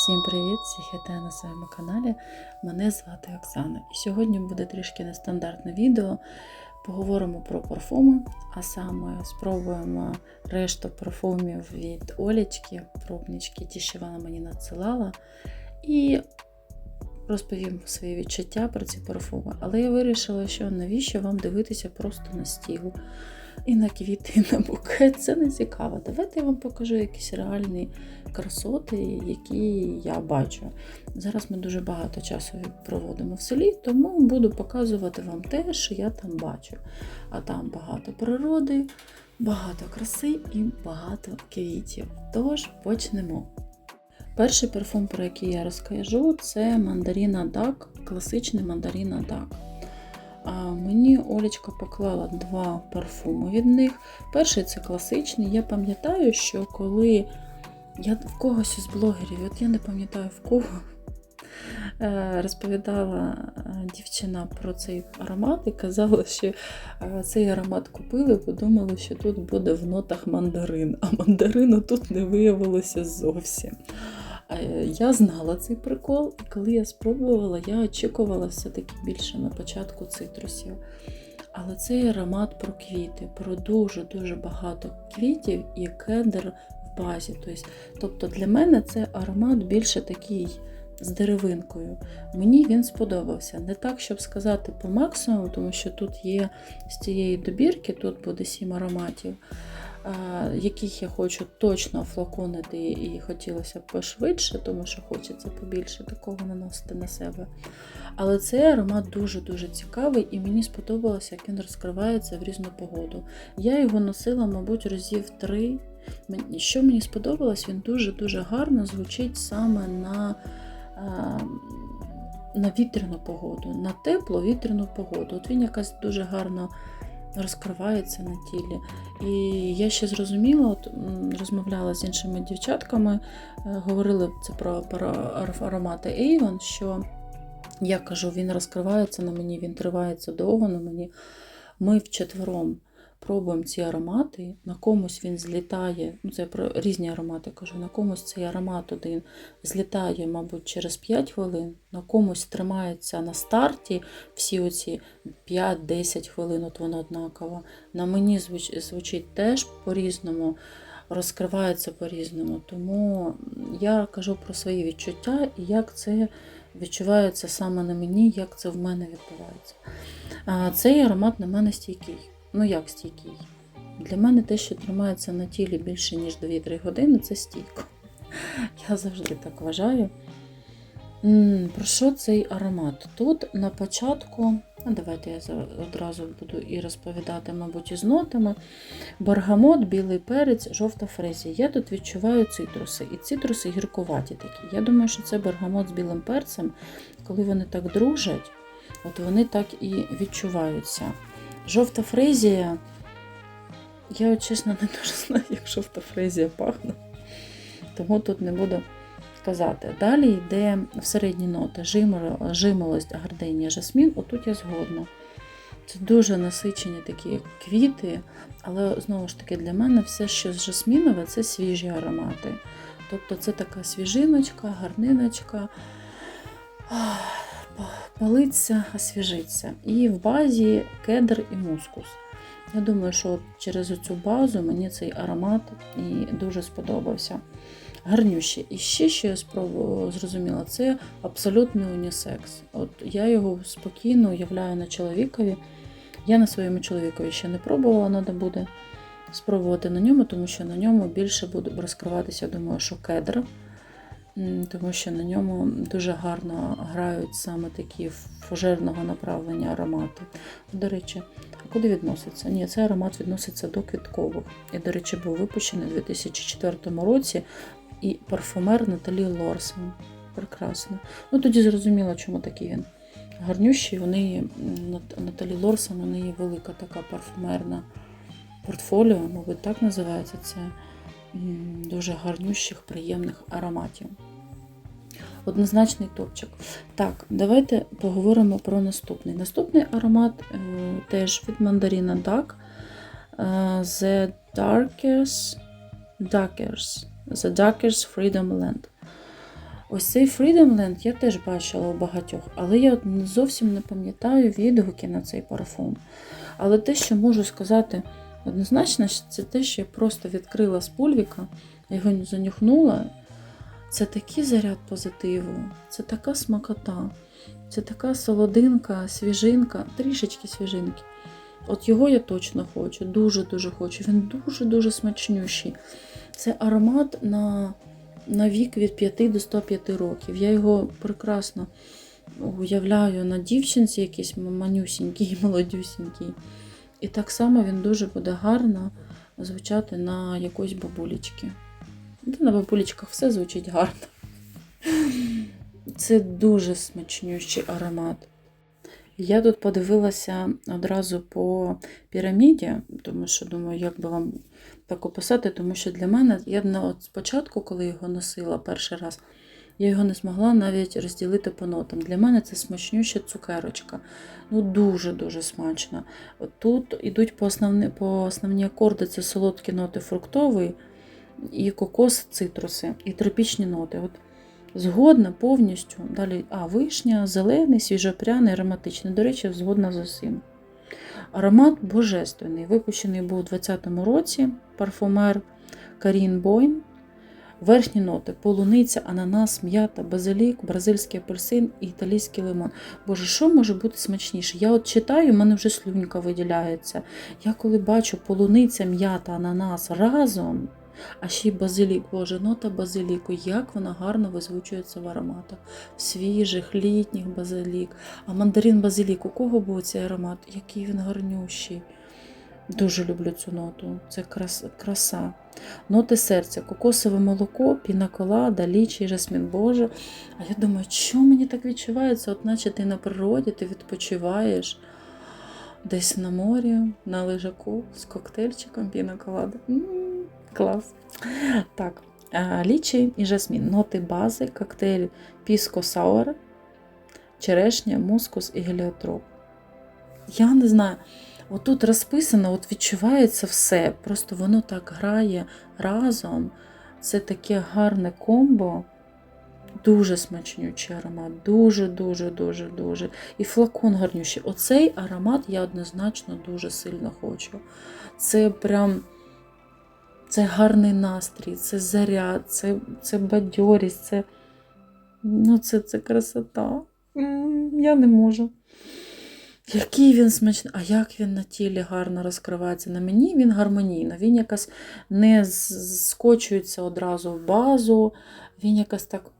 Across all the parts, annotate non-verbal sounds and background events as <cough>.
Всім привіт! Всіх вітаю на своєму каналі. Мене звати Оксана. І сьогодні буде трішки нестандартне відео. Поговоримо про парфуми, а саме спробуємо решту парфумів від Олічки, пробнички, ті, що вона мені надсилала. І розповім свої відчуття про ці парфуми. Але я вирішила, що навіщо вам дивитися просто на стіл. І на квіти, і на букет. Це не цікаво. Давайте я вам покажу якісь реальні красоти, які я бачу. Зараз ми дуже багато часу проводимо в селі, тому буду показувати вам те, що я там бачу. А там багато природи, багато краси і багато квітів. Тож почнемо. Перший парфум, про який я розкажу, це мандаріна Дак, класичний мандаріна Дак. А Мені Олечка поклала два парфуми від них. Перший це класичний. Я пам'ятаю, що коли я в когось із блогерів, от я не пам'ятаю в кого, е, розповідала е, дівчина про цей аромат і казала, що е, цей аромат купили, подумали, що тут буде в нотах мандарин, а мандарину тут не виявилося зовсім. Я знала цей прикол, і коли я спробувала, я очікувала все-таки більше на початку цитрусів. Але цей аромат про квіти, про дуже-дуже багато квітів і кедр в базі. Тобто для мене це аромат більше такий з деревинкою. Мені він сподобався. Не так, щоб сказати по максимуму, тому що тут є з цієї добірки, тут буде сім ароматів яких я хочу точно флаконити і хотілося б пошвидше, тому що хочеться побільше такого наносити на себе. Але цей аромат дуже-дуже цікавий, і мені сподобалося, як він розкривається в різну погоду. Я його носила, мабуть, разів три. Що мені сподобалось, він дуже-дуже гарно звучить саме на на вітряну погоду, на теплу вітряну погоду. От він якась дуже гарно розкривається на тілі. І я ще зрозуміла, от розмовляла з іншими дівчатками, е, говорили це про, про аромати Avon, що я кажу, він розкривається на мені, він тривається довго на мені. Ми вчетвером пробуємо ці аромати, на комусь він злітає, ну це про різні аромати кажу, на комусь цей аромат один злітає, мабуть, через 5 хвилин, на комусь тримається на старті всі оці 5-10 хвилин, от воно однаково. На мені звучить теж по-різному, розкривається по-різному. Тому я кажу про свої відчуття і як це відчувається саме на мені, як це в мене відбувається. Цей аромат на мене стійкий. Ну, як стійкий? Для мене те, що тримається на тілі більше, ніж 2-3 години, це стійко. <laughs> Я завжди так вважаю. Про що цей аромат? Тут на початку, давайте я одразу буду і розповідати, мабуть, із нотами. Бергамот, білий перець, жовта фрезія. Я тут відчуваю цитруси. І цитруси гіркуваті такі. Я думаю, що це бергамот з білим перцем, коли вони так дружать, от вони так і відчуваються. Жовта фрезія. Я, чесно, не дуже знаю, як жовта фрезія пахне, тому тут не буду казати. Далі йде в середні ноти жимолость, гарденія, жасмін. Отут я згодна. Це дуже насичені такі квіти, але знову ж таки для мене все, що з жасмінове, це свіжі аромати. Тобто це така свіжиночка, гарниночка палиться, освіжиться. І в базі кедр і мускус. Я думаю, що через цю базу мені цей аромат і дуже сподобався. Гарнющий. І ще, що я спробую, зрозуміла, це абсолютний унісекс. От Я його спокійно уявляю на чоловікові. Я на своєму чоловікові ще не пробувала, треба буде спробувати на ньому, тому що на ньому більше буде розкриватися, думаю, що кедр тому що на ньому дуже гарно грають саме такі фужерного направлення аромати. До речі, а куди відноситься? Ні, цей аромат відноситься до квіткових. І, до речі, був випущений у 2004 році і парфумер Наталі Лорсен. Прекрасно. Ну тоді зрозуміло, чому такий він. Гарнющий, у неї Наталі Лорсен, у неї велика така парфумерна портфоліо, мабуть, так називається це дуже гарнющих, приємних ароматів. Однозначний топчик. Так, давайте поговоримо про наступний. Наступний аромат е, теж від мандаріна Duck. Е, The Darkest Duckers. The Darkest Freedom Land. Ось цей Freedomland я теж бачила у багатьох, але я зовсім не пам'ятаю відгуки на цей парфум. Але те, що можу сказати однозначно, це те, що я просто відкрила з пульвіка, його занюхнула. Це такий заряд позитиву, це така смакота, це така солодинка, свіжинка, трішечки свіжинки. От його я точно хочу, дуже-дуже хочу. Він дуже-дуже смачнющий. Це аромат на, на вік від 5 до 105 років. Я його прекрасно уявляю на дівчинці, якийсь манюсінький, молодюсінький. І так само він дуже буде гарно звучати на якоїсь бабулечки. На бабулечках все звучить гарно. Це дуже смачнющий аромат. Я тут подивилася одразу по піраміді, тому що думаю, як би вам так описати, тому що для мене, я от спочатку, коли його носила перший раз, я його не змогла навіть розділити по нотам. Для мене це смачнюща цукерочка. Ну, дуже-дуже смачно. От Тут ідуть по основні, по основні акорди, це солодкі ноти фруктовий, і кокос, цитруси, і тропічні ноти. От Згодна повністю. Далі, а, вишня, зелений, свіжопряний, ароматичний. До речі, згодна з усім. Аромат божественний. Випущений був у 2020 році парфумер Карін Бойн. Верхні ноти: полуниця, ананас, м'ята, базилік, бразильський апельсин і італійський лимон. Боже, що може бути смачніше? Я от читаю, в мене вже слюнька виділяється. Я коли бачу полуниця, м'ята, ананас разом, а ще й базилік, боже, нота базиліку, як вона гарно визвучується в ароматах. В свіжих, літніх базилік. А мандарин базилік, у кого був цей аромат? Який він гарнющий. Дуже люблю цю ноту. Це крас, краса. Ноти серця, кокосове молоко, пінаколада, лічий, жасмін Боже. А я думаю, що мені так відчувається? От наче ти на природі, ти відпочиваєш десь на морі, на лежаку з коктейльчиком пінаколада. Клас. Так, а, лічий і жасмін. Ноти бази, коктейль піско сауер, черешня, мускус і геліотроп. Я не знаю. Отут розписано, от відчувається все. Просто воно так грає разом. Це таке гарне комбо. Дуже смачнючий аромат. Дуже, дуже, дуже, дуже. І флакон гарнющий. Оцей аромат я однозначно дуже сильно хочу. Це прям це гарний настрій, це заряд, це, це бадьорість, це, ну, це, це красота. Я не можу. Який він смачний, а як він на тілі гарно розкривається. На мені він гармонійно, він якось не скочується одразу в базу, він якось так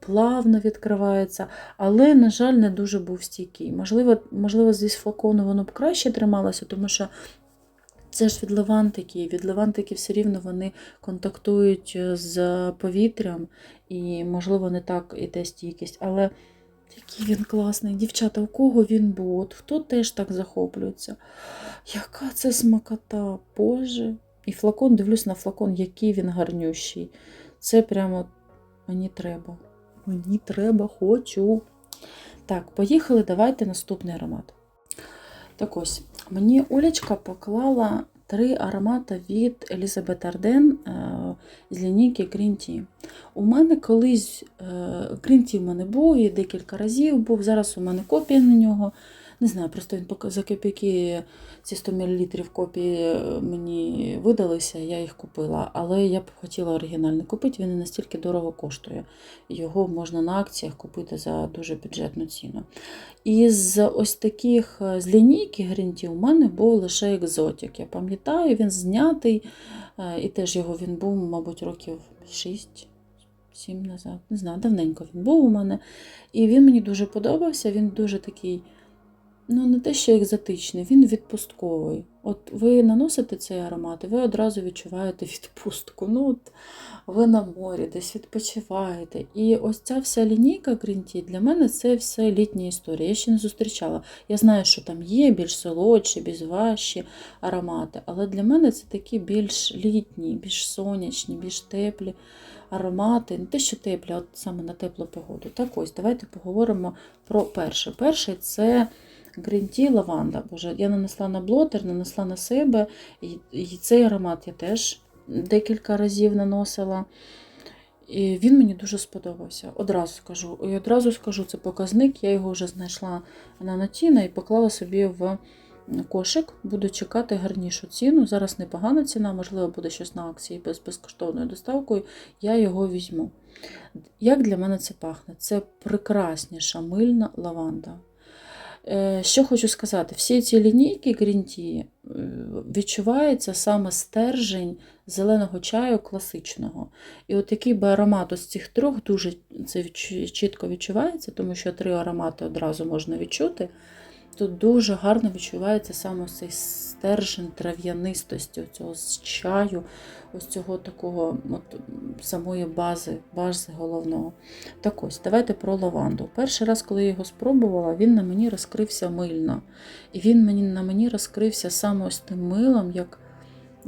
плавно відкривається, але, на жаль, не дуже був стійкий. Можливо, можливо, зі флакону воно б краще трималося, тому що це ж від левантики. Від левантики все рівно вони контактують з повітрям, і, можливо, не так іде стійкість. Але який він класний. Дівчата, у кого він був? От хто теж так захоплюється? Яка це смакота, Боже. І флакон, дивлюсь на флакон, який він гарнющий. Це прямо мені треба. Мені треба, хочу. Так, поїхали, давайте наступний аромат. Так ось, мені Олечка поклала три аромати від Елізабет Арден е, з лінійки Green Tea. У мене колись е, Green Tea в мене був і декілька разів був. Зараз у мене копія на нього. Не знаю, просто він за копійки ці 100 мл копії мені видалися, я їх купила. Але я б хотіла оригінальний купити, він не настільки дорого коштує. Його можна на акціях купити за дуже бюджетну ціну. Із ось таких е, з лінійки Грінті у мене був лише екзотик. Я пам'ятаю, він знятий, е, і теж його він був, мабуть, років 6. Сім назад, не знаю, давненько він був у мене. І він мені дуже подобався. Він дуже такий, ну, не те, що екзотичний, він відпустковий. От ви наносите цей аромат, і ви одразу відчуваєте <laughs> відпустку. Ну, от ви на морі, десь відпочиваєте. І ось ця вся лінійка Green Tea для мене це все літня історія. Я ще не зустрічала. Я знаю, що там є більш солодші, більш важчі аромати, але для мене це такі більш літні, більш сонячні, більш теплі аромати. Не те, що теплі, а от саме на теплу погоду. Так ось, давайте поговоримо про перший. Перший це Tea лаванда. Боже, я нанесла на блотер, нанесла на себе, і цей аромат я теж декілька разів наносила. І він мені дуже сподобався. Одразу скажу. І одразу скажу, це показник. Я його вже знайшла на Натіна і поклала собі в кошик. Буду чекати гарнішу ціну. Зараз непогана ціна, можливо, буде щось на акції без безкоштовною доставкою. Я його візьму. Як для мене це пахне? Це прекрасніша мильна лаванда. Е, Що хочу сказати, всі ці лінійки грінті відчувається саме стержень зеленого чаю класичного. І от який би аромат з цих трьох дуже це чітко відчувається, тому що три аромати одразу можна відчути. Тут дуже гарно відчувається саме цей стержень трав'янистості, цього чаю, ось цього такого от, самої бази, бази головного. Так ось, давайте про лаванду. Перший раз, коли я його спробувала, він на мені розкрився мильно. І він мені, на мені розкрився саме ось тим милом, як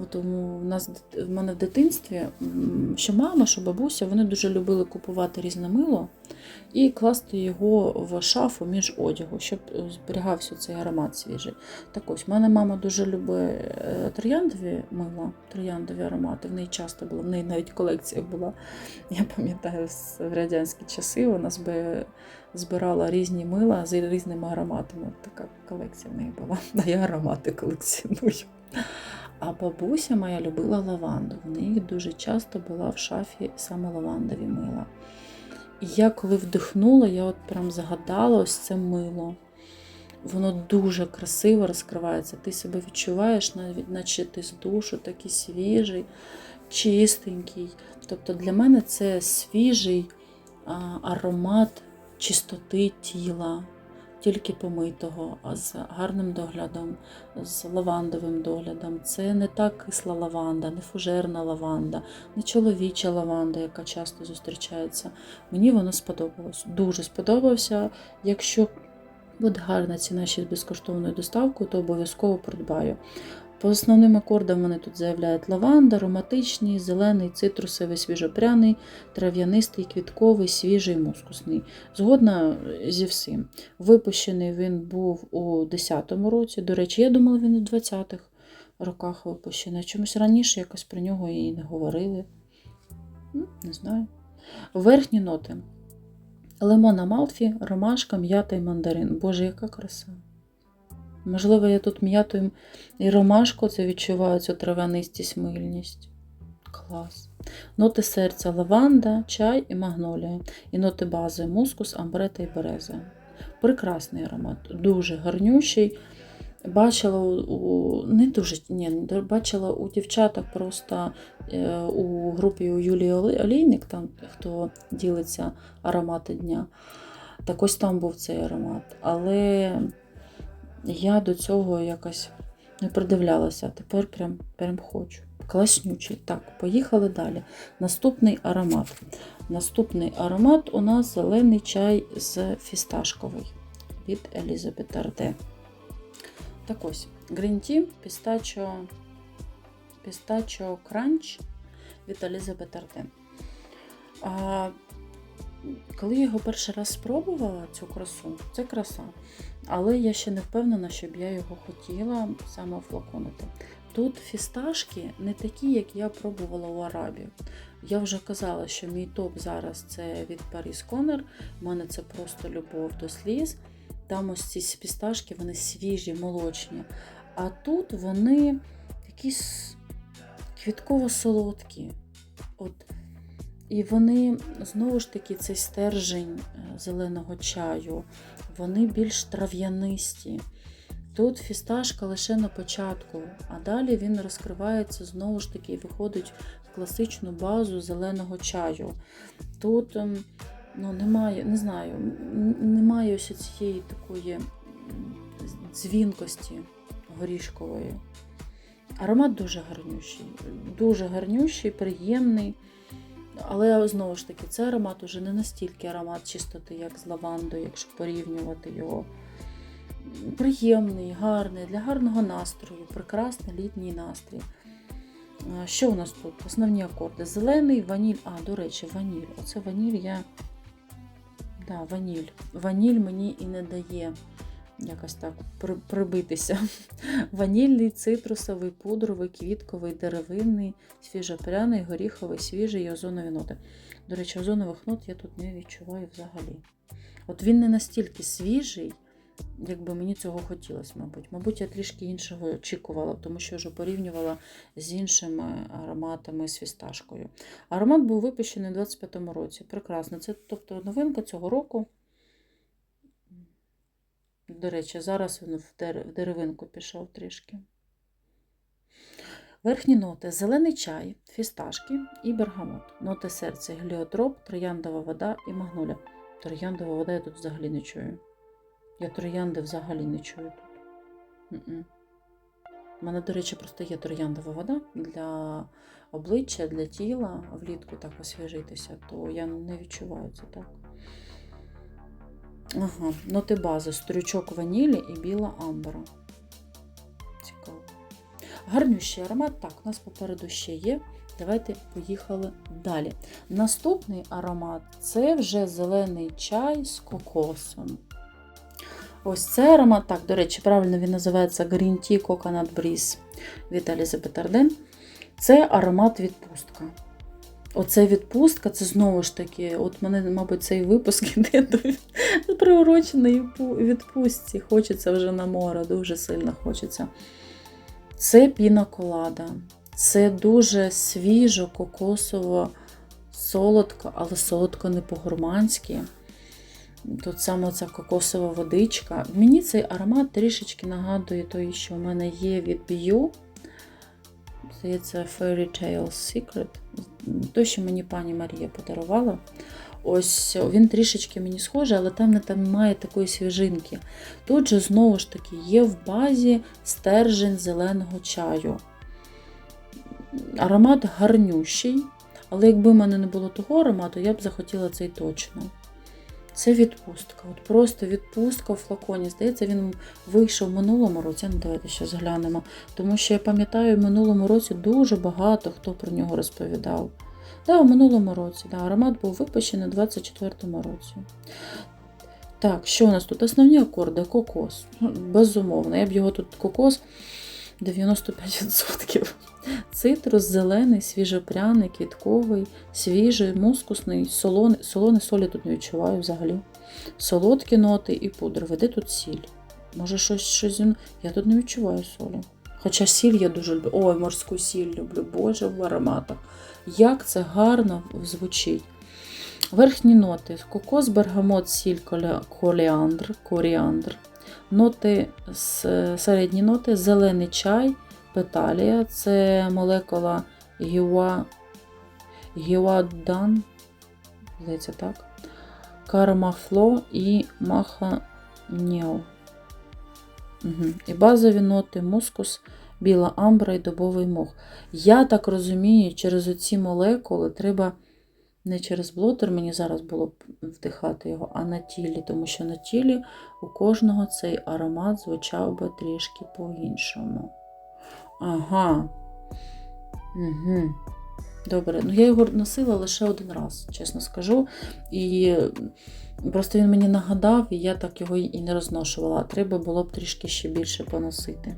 от у нас в мене в дитинстві, що мама, що бабуся, вони дуже любили купувати різне мило і класти його в шафу між одягу, щоб е, зберігався цей аромат свіжий. Так ось, в мене мама дуже любить е, трояндові мила, трояндові аромати. В неї часто було, в неї навіть колекція була. Я пам'ятаю, в радянські часи вона збирала різні мила з різними ароматами. Така колекція в неї була. <laughs> А я аромати колекціоную. А бабуся моя любила лаванду. В неї дуже часто була в шафі саме лавандові мила. І я коли вдихнула, я от прям загадала ось це мило. Воно дуже красиво розкривається. Ти себе відчуваєш, навіть наче ти з душу такий свіжий, чистенький. Тобто для мене це свіжий аромат чистоти тіла, тільки помитого, а з гарним доглядом, з лавандовим доглядом. Це не та кисла лаванда, не фужерна лаванда, не чоловіча лаванда, яка часто зустрічається. Мені воно сподобалось. Дуже сподобався. Якщо буде гарна ціна ще з безкоштовною доставкою, то обов'язково придбаю. По основним акордам вони тут заявляють лаванда, ароматичний, зелений, цитрусовий, свіжопряний, трав'янистий, квітковий, свіжий, мускусний. Згодна зі всім. Випущений він був у 10-му році. До речі, я думала, він у 20-х роках випущений. Чомусь раніше якось про нього і не говорили. Ну, Не знаю. Верхні ноти. Лимон Амалфі, ромашка, м'ята і мандарин. Боже, яка краса. Можливо, я тут м'яту і ромашку це відчуваю цю трав'янистість, мильність. Клас. Ноти серця лаванда, чай і магнолія. І ноти бази мускус, амбрета і береза. Прекрасний аромат, дуже гарнющий. Бачила у не дуже ні, бачила у дівчаток просто е, у групі у Юлії Олійник, там хто ділиться аромати дня. Так ось там був цей аромат. Але я до цього якось не придивлялася. Тепер прям, прям хочу. Класнючий. Так, поїхали далі. Наступний аромат. Наступний аромат у нас зелений чай з фісташковий від Елізабет Арде. Так ось, грінті, пістачо, пістачо кранч від Елізабет Арде. Коли я його перший раз спробувала, цю красу, це краса. Але я ще не впевнена, щоб я його хотіла саме офлаконити. Тут фісташки не такі, як я пробувала у Арабі. Я вже казала, що мій топ зараз це від Paris Conner. У мене це просто любов до сліз. Там ось ці фісташки, вони свіжі, молочні. А тут вони якісь квітково-солодкі. От. І вони знову ж таки цей стержень е, зеленого чаю, вони більш трав'янисті. Тут фісташка лише на початку, а далі він розкривається знову ж таки і виходить в класичну базу зеленого чаю. Тут ем, ну, немає, не знаю, немає ось цієї такої дзвінкості горішкової. Аромат дуже гарнющий, дуже гарнющий, приємний. Але знову ж таки, це аромат уже не настільки аромат чистоти, як з лавандою, якщо порівнювати його. Приємний, гарний, для гарного настрою, прекрасний літній настрій. Що у нас тут? Основні акорди. Зелений, ваніль. А, до речі, ваніль. Оце ваніль я. Да, ваніль. Ваніль мені і не дає якось так при- прибитися. <laughs> Ванільний, цитрусовий, пудровий, квітковий, деревинний, свіжопряний, горіховий, свіжий і озонові ноти. До речі, озонових нот я тут не відчуваю взагалі. От він не настільки свіжий, як би мені цього хотілося, мабуть. Мабуть, я трішки іншого очікувала, тому що вже порівнювала з іншими ароматами з фісташкою. Аромат був випущений у 25-му році. Прекрасно. Це тобто новинка цього року. До речі, зараз він в дер- в деревинку пішов трішки. Верхні ноти зелений чай, фісташки і бергамот. Ноти серця, геліотроп, трояндова вода і магноля. Трояндова вода я тут взагалі не чую. Я троянди взагалі не чую тут. У мене, до речі, просто є трояндова вода для обличчя, для тіла влітку так освіжитися, то я не відчуваю це так. Ага, ноти бази, стрючок ванілі і біла амбера. Цікаво. Гарнющий аромат. Так, у нас попереду ще є. Давайте поїхали далі. Наступний аромат це вже зелений чай з кокосом. Ось цей аромат, так, до речі, правильно він називається Green Tea Coconut Breeze від Arden. Це аромат відпустка. Оце відпустка, це знову ж таки, от мене, мабуть, цей випуск <laughs> іде до приуроченої відпустці. Хочеться вже на море, дуже сильно хочеться. Це піна колада. Це дуже свіжо, кокосово, солодко, але солодко не по-гурманськи. Тут саме ця кокосова водичка. Мені цей аромат трішечки нагадує той, що в мене є від Bio. Здається, Fairy Tale Secret. Той, що мені пані Марія подарувала. Ось він трішечки мені схожий, але там не там немає такої свіжинки. Тут же знову ж таки є в базі стержень зеленого чаю. Аромат гарнющий, але якби в мене не було того аромату, я б захотіла цей точно. Це відпустка. От просто відпустка в флаконі. Здається, він вийшов в минулому році. Ну, давайте ще зглянемо. Тому що я пам'ятаю, в минулому році дуже багато хто про нього розповідав. Так, у минулому році. Да, аромат був випущений у 24-му році. Так, що у нас тут? Основні акорди, кокос. Ну, Безумовно, я б його тут кокос 95%. Цитрус зелений, свіжопряний, квітковий, свіжий, мускусний, солоний. Солоний солі тут не відчуваю взагалі. Солодкі ноти і пудровий. Де тут сіль? Може, щось щось. Я тут не відчуваю солі. Хоча сіль я дуже люблю. Ой, морську сіль люблю, Боже, в ароматах. Як це гарно звучить. Верхні ноти: кокос, бергамот, сіль, коріандр, коріандр. Ноти, середні ноти, зелений чай, петалія, це молекула гіуа, гіуадан, здається так, кармафло і маханіо. Угу. І базові ноти мускус, біла амбра і дубовий мох. Я так розумію, через оці молекули треба не через блотер мені зараз було б вдихати його, а на тілі, тому що на тілі у кожного цей аромат звучав би трішки по-іншому. Ага. Угу. Добре, ну я його носила лише один раз, чесно скажу. І просто він мені нагадав, і я так його і не розношувала. Треба було б трішки ще більше поносити.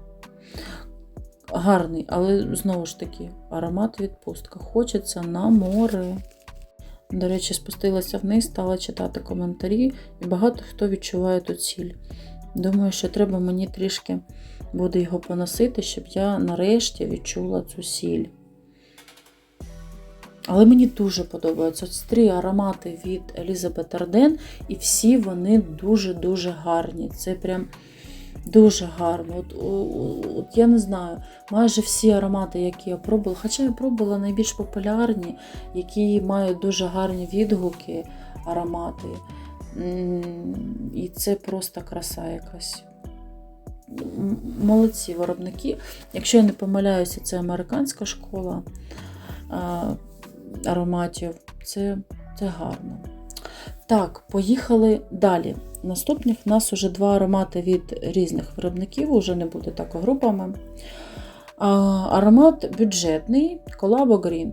Гарний, але знову ж таки, аромат відпустка. Хочеться на море. До речі, спустилася вниз, стала читати коментарі, і багато хто відчуває тут сіль. Думаю, що треба мені трішки буде його поносити, щоб я нарешті відчула цю сіль. Але мені дуже подобаються ці три аромати від Елізабет Арден, і всі вони дуже-дуже гарні. Це прям дуже гарно. От, о- от я не знаю, майже всі аромати, які я пробувала, хоча я пробувала найбільш популярні, які мають дуже гарні відгуки, аромати. І це просто краса якась. Молодці виробники. Якщо я не помиляюся, це американська школа ароматів. Це, це гарно. Так, поїхали далі. Наступних в нас вже два аромати від різних виробників, уже не буде так групами. Аромат бюджетний Collabo Green.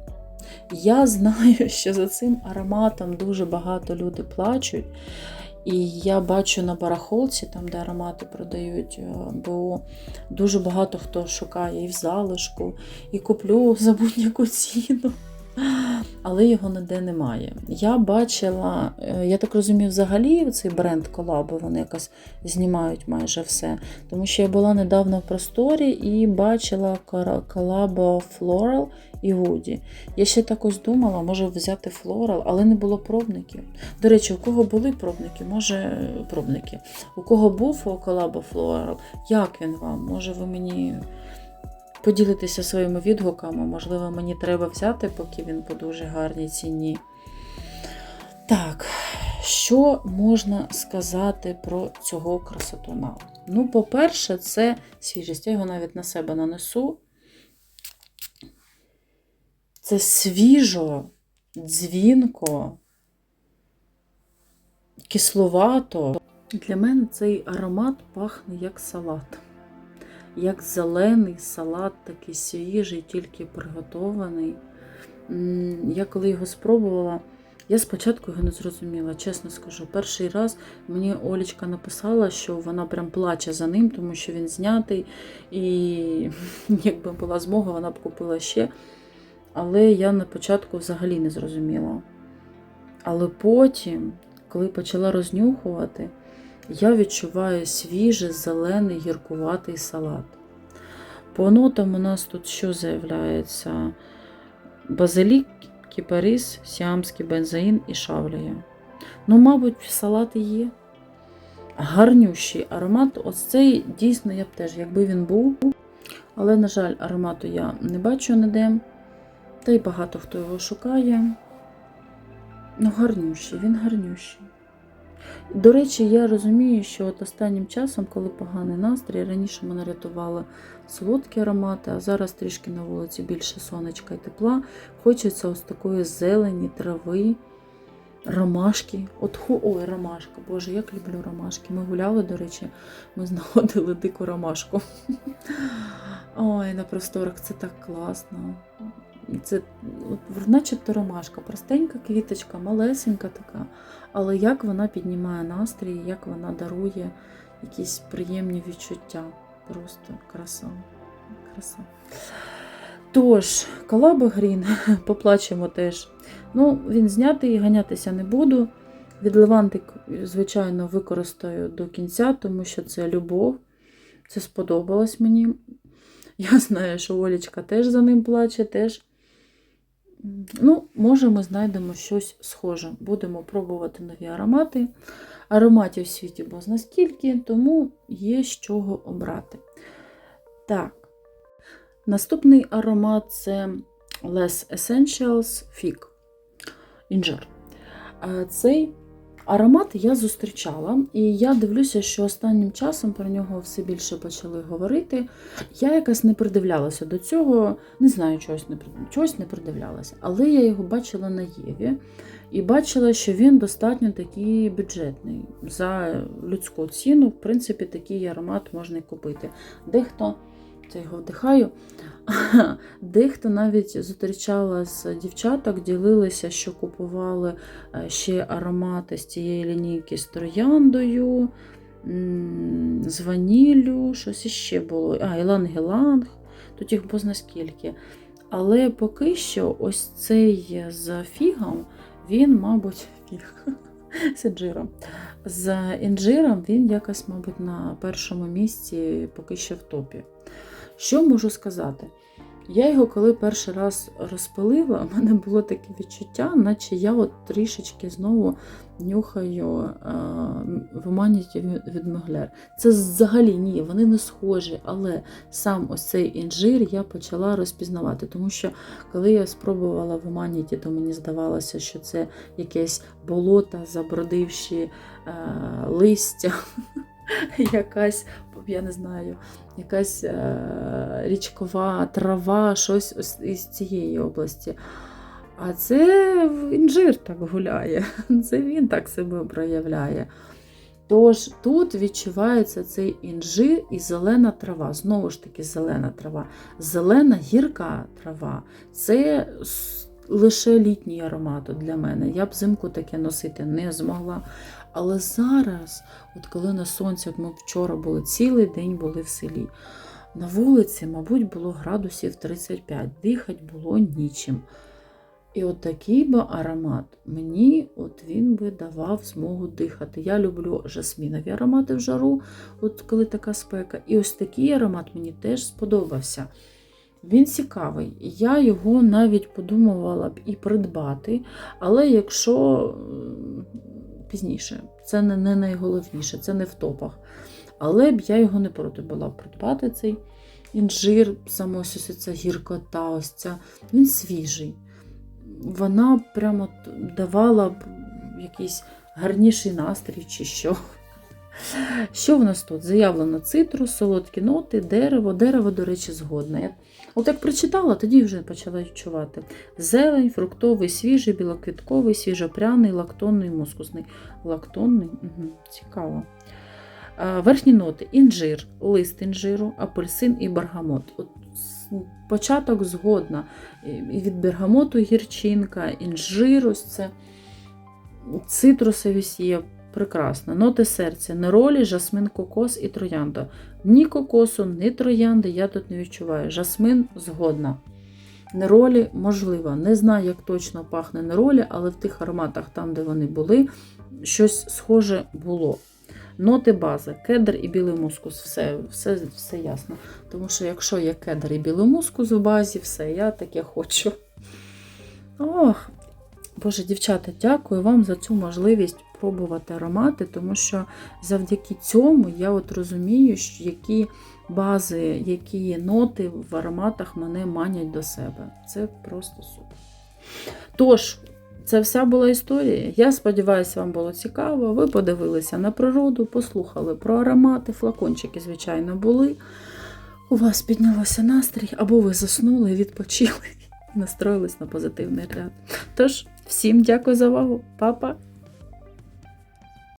Я знаю, <laughs> що за цим ароматом дуже багато люди плачуть. І я бачу на барахолці, там, де аромати продають, е, бо дуже багато хто шукає і в залишку, і куплю за будь-яку ціну. Але його ніде немає. Я бачила, е, я так розумію, взагалі цей бренд колаби, вони якось знімають майже все. Тому що я була недавно в просторі і бачила колабо Floral і Woody. Я ще так ось думала, може взяти Floral, але не було пробників. До речі, у кого були пробники, може пробники. У кого був колабо Floral, як він вам? Може ви мені поділитися своїми відгуками. Можливо, мені треба взяти, поки він по дуже гарній ціні. Так, що можна сказати про цього красотуна? Ну, по-перше, це свіжість. Я його навіть на себе нанесу. Це свіжо, дзвінко, кисловато. Для мене цей аромат пахне як салат як зелений салат, такий свіжий, тільки приготований. Я коли його спробувала, я спочатку його не зрозуміла, чесно скажу. Перший раз мені Олічка написала, що вона прям плаче за ним, тому що він знятий. І <laughs> якби була змога, вона б купила ще. Але я на початку взагалі не зрозуміла. Але потім, коли почала рознюхувати, я відчуваю свіжий, зелений, гіркуватий салат. По нотам у нас тут що заявляється? Базилік, кіпарис, сіамський бензаїн і шавлія. Ну, мабуть, салат є. Гарнющий аромат. Ось цей дійсно я б теж, якби він був. Але, на жаль, аромату я не бачу ніде. Та й багато хто його шукає. Ну, гарнющий, він гарнющий. До речі, я розумію, що от останнім часом, коли поганий настрій, раніше мене рятували солодкі аромати, а зараз трішки на вулиці більше сонечка і тепла. Хочеться ось такої зелені, трави, ромашки. От ой, ромашка, Боже, як люблю ромашки. Ми гуляли, до речі, ми знаходили дику ромашку. <laughs> Ой, на просторах це так класно. Це начебто ромашка, простенька квіточка, малесенька така. Але як вона піднімає настрій, як вона дарує якісь приємні відчуття. Просто краса. краса. Тож, колаба Грін, <laughs> поплачемо теж. Ну, Він знятий, ганятися не буду. Відливантик, звичайно, використаю до кінця, тому що це любов. Це сподобалось мені. Я знаю, що Олічка теж за ним плаче, теж Ну, Може, ми знайдемо щось схоже. Будемо пробувати нові аромати. Ароматів в світі бо наскільки, тому є з чого обрати. Так, наступний аромат це Less Essentials Fig. Інжир. Цей Аромат я зустрічала, і я дивлюся, що останнім часом про нього все більше почали говорити. Я якось не придивлялася до цього, не знаю, чогось не чогось не придивлялася. Але я його бачила на Єві і бачила, що він достатньо такий бюджетний. За людську ціну, в принципі, такий аромат можна купити. Дехто це його вдихаю. <laughs> Дехто навіть зустрічала з дівчаток, ділилися, що купували е, ще аромати з цієї лінійки з трояндою, з ваніллю, щось іще було. А, іланг-іланг, тут їх позна скільки. Але поки що ось цей з фігом, він, мабуть, фіг. <laughs> З інжиром. З інжиром він якось, мабуть, на першому місці поки що в топі. Що можу сказати? Я його, коли перший раз розпилила, в мене було таке відчуття, наче я от трішечки знову нюхаю е, в Humanity від Меглер. Це взагалі ні, вони не схожі, але сам ось цей інжир я почала розпізнавати. Тому що коли я спробувала в Humanity, то мені здавалося, що це якесь болото, забродивші е, листя. <laughs> якась, я не знаю, якась е, річкова трава, щось із цієї області. А це інжир так гуляє, <laughs> це він так себе проявляє. Тож тут відчувається цей інжир і зелена трава. Знову ж таки, зелена трава. Зелена гірка трава це лише літній аромат для мене. Я б взимку таке носити не змогла. Але зараз, от коли на сонці, от ми вчора були цілий день були в селі. На вулиці, мабуть, було градусів 35, дихати було нічим. І от такий би аромат мені от він би давав змогу дихати. Я люблю жасмінові аромати в жару, от коли така спека. І ось такий аромат мені теж сподобався. Він цікавий. Я його навіть подумувала б і придбати, але якщо пізніше, це не, найголовніше, це не в топах. Але б я його не проти була придбати цей інжир, саме ця гіркота, ось ця, він свіжий. Вона прямо давала б якийсь гарніший настрій чи що. Що в нас тут? Заявлено цитрус, солодкі ноти, дерево. Дерево, до речі, згодне. От як прочитала, тоді вже почала відчувати. Зелень, фруктовий, свіжий, білоквітковий, свіжопряний, лактонний, мускусний. Лактонний? Угу, цікаво. Верхні ноти: інжир, лист інжиру, апельсин і бергамот. От початок згодна. І від бергамоту гірчинка, інжир, ось це цитрусовість є прекрасна. Ноти серця, неролі, жасмин, кокос і троянда. Ні кокосу, ні троянди я тут не відчуваю. Жасмин згодна. Неролі можливо. Не знаю, як точно пахне неролі, але в тих ароматах, там, де вони були, щось схоже було. Ноти бази, кедр і білий мускус, все, все, все ясно. Тому що якщо є кедр і білий мускус в базі, все, я таке хочу. Ох, Боже, дівчата, дякую вам за цю можливість пробувати аромати, тому що завдяки цьому я от розумію, що які бази, які ноти в ароматах мене манять до себе. Це просто супер. Тож, це вся була історія. Я сподіваюся, вам було цікаво. Ви подивилися на природу, послухали про аромати, флакончики, звичайно, були. У вас піднялося настрій, або ви заснули, відпочили <laughs> настроїлись на позитивний ряд. Тож, всім дякую за увагу, Па-па!